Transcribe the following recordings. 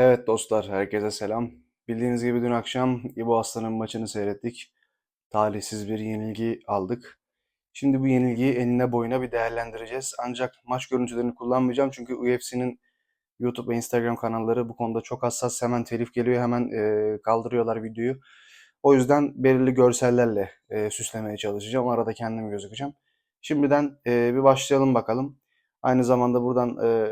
Evet dostlar, herkese selam. Bildiğiniz gibi dün akşam İbo Aslan'ın maçını seyrettik. Talihsiz bir yenilgi aldık. Şimdi bu yenilgiyi enine boyuna bir değerlendireceğiz. Ancak maç görüntülerini kullanmayacağım çünkü UFC'nin YouTube ve Instagram kanalları bu konuda çok hassas. Hemen telif geliyor, hemen e, kaldırıyorlar videoyu. O yüzden belirli görsellerle e, süslemeye çalışacağım. Arada kendim gözükeceğim. Şimdiden e, bir başlayalım bakalım. Aynı zamanda buradan e,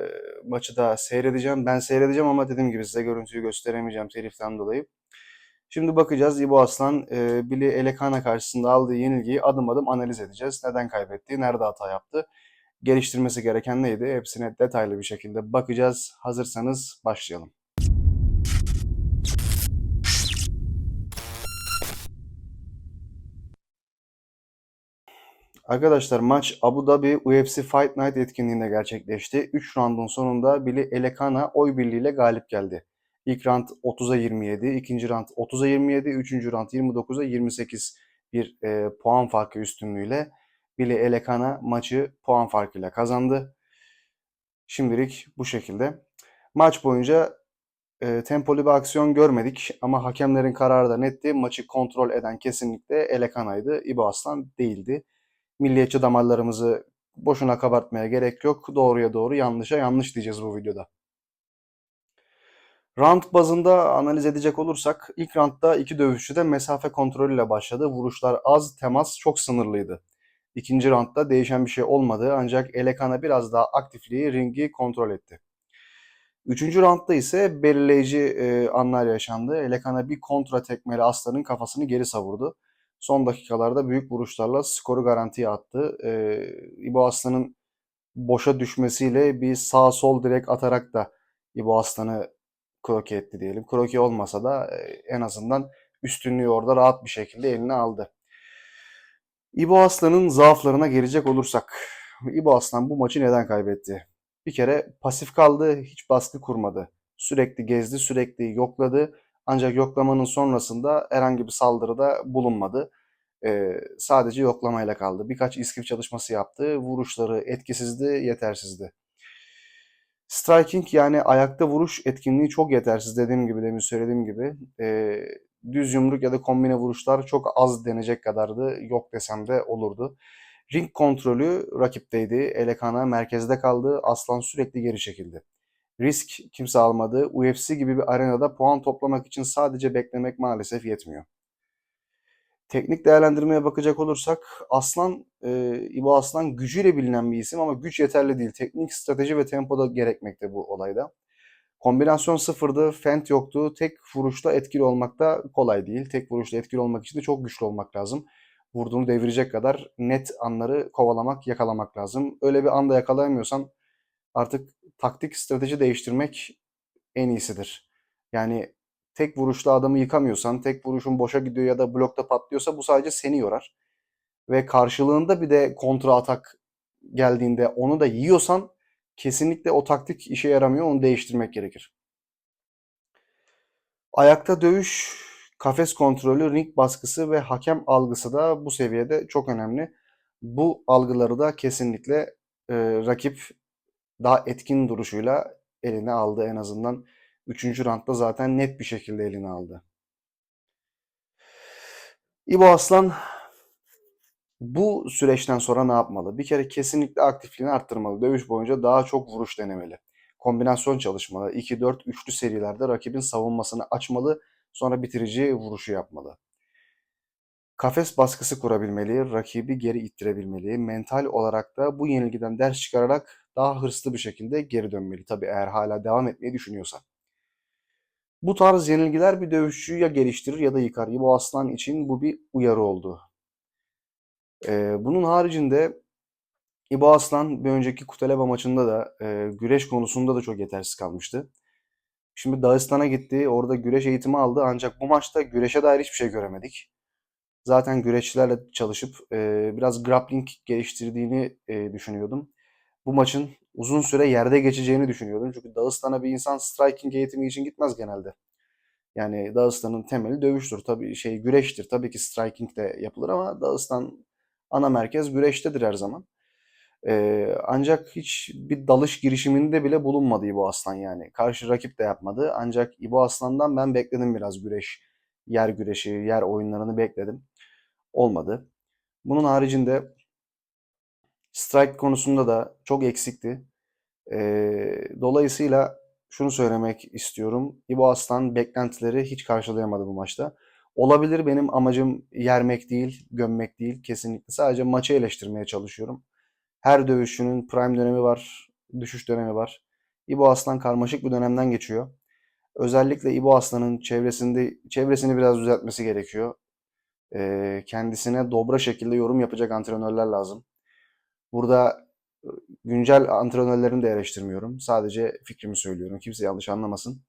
maçı da seyredeceğim. Ben seyredeceğim ama dediğim gibi size görüntüyü gösteremeyeceğim teliften dolayı. Şimdi bakacağız İbo Aslan e, Billy Elekana karşısında aldığı yenilgiyi adım adım analiz edeceğiz. Neden kaybetti, nerede hata yaptı, geliştirmesi gereken neydi hepsine detaylı bir şekilde bakacağız. Hazırsanız başlayalım. Arkadaşlar maç Abu Dhabi UFC Fight Night etkinliğinde gerçekleşti. 3 roundun sonunda Billy Elekana oy birliğiyle galip geldi. İlk round 30'a 27, ikinci round 30'a 27, üçüncü round 29'a 28 bir e, puan farkı üstünlüğüyle Billy Elekana maçı puan farkıyla kazandı. Şimdilik bu şekilde. Maç boyunca e, tempolu bir aksiyon görmedik ama hakemlerin kararı da netti. Maçı kontrol eden kesinlikle Elekana'ydı. İbo Aslan değildi milliyetçi damarlarımızı boşuna kabartmaya gerek yok. Doğruya doğru, yanlışa yanlış diyeceğiz bu videoda. Round bazında analiz edecek olursak ilk roundda iki dövüşçü de mesafe kontrolüyle başladı. Vuruşlar az, temas çok sınırlıydı. İkinci roundda değişen bir şey olmadı ancak Elekana biraz daha aktifliği ringi kontrol etti. Üçüncü roundda ise belirleyici e, anlar yaşandı. Elekana bir kontra tekmeli Aslan'ın kafasını geri savurdu son dakikalarda büyük vuruşlarla skoru garantiye attı. E, İbo Aslan'ın boşa düşmesiyle bir sağ sol direkt atarak da İbo Aslan'ı kroke etti diyelim. Kroke olmasa da en azından üstünlüğü orada rahat bir şekilde eline aldı. İbo Aslan'ın zaaflarına gelecek olursak. İbo Aslan bu maçı neden kaybetti? Bir kere pasif kaldı, hiç baskı kurmadı. Sürekli gezdi, sürekli yokladı ancak yoklamanın sonrasında herhangi bir saldırıda bulunmadı. Ee, sadece yoklamayla kaldı. Birkaç iskif çalışması yaptı. Vuruşları etkisizdi, yetersizdi. Striking yani ayakta vuruş etkinliği çok yetersiz dediğim gibi demin söylediğim gibi. E, düz yumruk ya da kombine vuruşlar çok az denecek kadardı. Yok desem de olurdu. Ring kontrolü rakipteydi. Elekana merkezde kaldı. Aslan sürekli geri çekildi. Risk kimse almadı. UFC gibi bir arenada puan toplamak için sadece beklemek maalesef yetmiyor. Teknik değerlendirmeye bakacak olursak Aslan, e, İbo Aslan gücüyle bilinen bir isim ama güç yeterli değil. Teknik, strateji ve tempo da gerekmekte bu olayda. Kombinasyon sıfırdı, fent yoktu. Tek vuruşla etkili olmak da kolay değil. Tek vuruşla etkili olmak için de çok güçlü olmak lazım. Vurduğunu devirecek kadar net anları kovalamak, yakalamak lazım. Öyle bir anda yakalayamıyorsan artık taktik, strateji değiştirmek en iyisidir. Yani tek vuruşla adamı yıkamıyorsan, tek vuruşun boşa gidiyor ya da blokta patlıyorsa bu sadece seni yorar. Ve karşılığında bir de kontra atak geldiğinde onu da yiyorsan kesinlikle o taktik işe yaramıyor. Onu değiştirmek gerekir. Ayakta dövüş, kafes kontrolü, ring baskısı ve hakem algısı da bu seviyede çok önemli. Bu algıları da kesinlikle e, rakip daha etkin duruşuyla eline aldı en azından. Üçüncü roundda zaten net bir şekilde eline aldı. İbo Aslan bu süreçten sonra ne yapmalı? Bir kere kesinlikle aktifliğini arttırmalı. Dövüş boyunca daha çok vuruş denemeli. Kombinasyon çalışmalı. 2-4 üçlü serilerde rakibin savunmasını açmalı. Sonra bitirici vuruşu yapmalı. Kafes baskısı kurabilmeli, rakibi geri ittirebilmeli. Mental olarak da bu yenilgiden ders çıkararak daha hırslı bir şekilde geri dönmeli. Tabii eğer hala devam etmeyi düşünüyorsa. Bu tarz yenilgiler bir dövüşçüyü ya geliştirir ya da yıkar. İbo Aslan için bu bir uyarı oldu. Ee, bunun haricinde İbo Aslan bir önceki Kuteleba maçında da e, güreş konusunda da çok yetersiz kalmıştı. Şimdi Dağıstan'a gitti. Orada güreş eğitimi aldı. Ancak bu maçta güreşe dair hiçbir şey göremedik. Zaten güreşçilerle çalışıp e, biraz grappling geliştirdiğini e, düşünüyordum. Bu maçın uzun süre yerde geçeceğini düşünüyordum. Çünkü Dağıstan'a bir insan striking eğitimi için gitmez genelde. Yani Dağıstan'ın temeli dövüştür. Tabii şey güreştir. Tabii ki striking de yapılır ama Dağıstan ana merkez güreştedir her zaman. Ee, ancak hiç bir dalış girişiminde bile bulunmadı İbo Aslan yani. Karşı rakip de yapmadı. Ancak İbo Aslan'dan ben bekledim biraz güreş, yer güreşi, yer oyunlarını bekledim. Olmadı. Bunun haricinde strike konusunda da çok eksikti. Ee, dolayısıyla şunu söylemek istiyorum. İbo Aslan beklentileri hiç karşılayamadı bu maçta. Olabilir benim amacım yermek değil, gömmek değil kesinlikle. Sadece maçı eleştirmeye çalışıyorum. Her dövüşçünün prime dönemi var, düşüş dönemi var. İbo Aslan karmaşık bir dönemden geçiyor. Özellikle İbo Aslan'ın çevresinde çevresini biraz düzeltmesi gerekiyor. Ee, kendisine dobra şekilde yorum yapacak antrenörler lazım. Burada e, güncel antrenörlerini de eleştirmiyorum. Sadece fikrimi söylüyorum. Kimse yanlış anlamasın.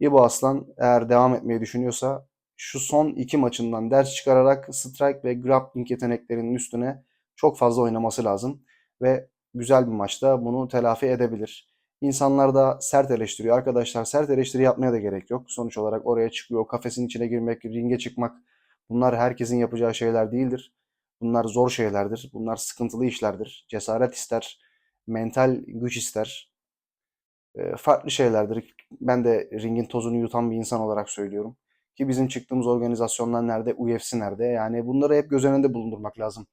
İbo Aslan eğer devam etmeyi düşünüyorsa şu son iki maçından ders çıkararak strike ve grappling yeteneklerinin üstüne çok fazla oynaması lazım. Ve güzel bir maçta bunu telafi edebilir. İnsanlar da sert eleştiriyor. Arkadaşlar sert eleştiri yapmaya da gerek yok. Sonuç olarak oraya çıkıyor, kafesin içine girmek, ringe çıkmak bunlar herkesin yapacağı şeyler değildir. Bunlar zor şeylerdir. Bunlar sıkıntılı işlerdir. Cesaret ister, mental güç ister. E, farklı şeylerdir. Ben de ringin tozunu yutan bir insan olarak söylüyorum. Ki bizim çıktığımız organizasyonlar nerede, UFC nerede? Yani bunları hep göz önünde bulundurmak lazım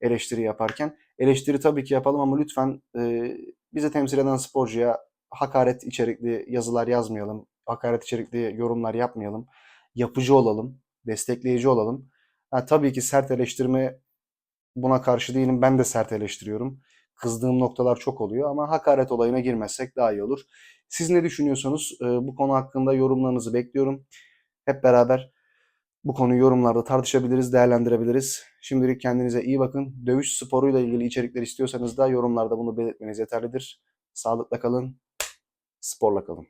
eleştiri yaparken. Eleştiri tabii ki yapalım ama lütfen e, bizi temsil eden sporcuya hakaret içerikli yazılar yazmayalım. Hakaret içerikli yorumlar yapmayalım. Yapıcı olalım, destekleyici olalım. Ha, tabii ki sert eleştirme buna karşı değilim. Ben de sert eleştiriyorum. Kızdığım noktalar çok oluyor ama hakaret olayına girmezsek daha iyi olur. Siz ne düşünüyorsunuz? E, bu konu hakkında yorumlarınızı bekliyorum. Hep beraber bu konuyu yorumlarda tartışabiliriz, değerlendirebiliriz. Şimdilik kendinize iyi bakın. Dövüş sporuyla ilgili içerikler istiyorsanız da yorumlarda bunu belirtmeniz yeterlidir. Sağlıkla kalın, sporla kalın.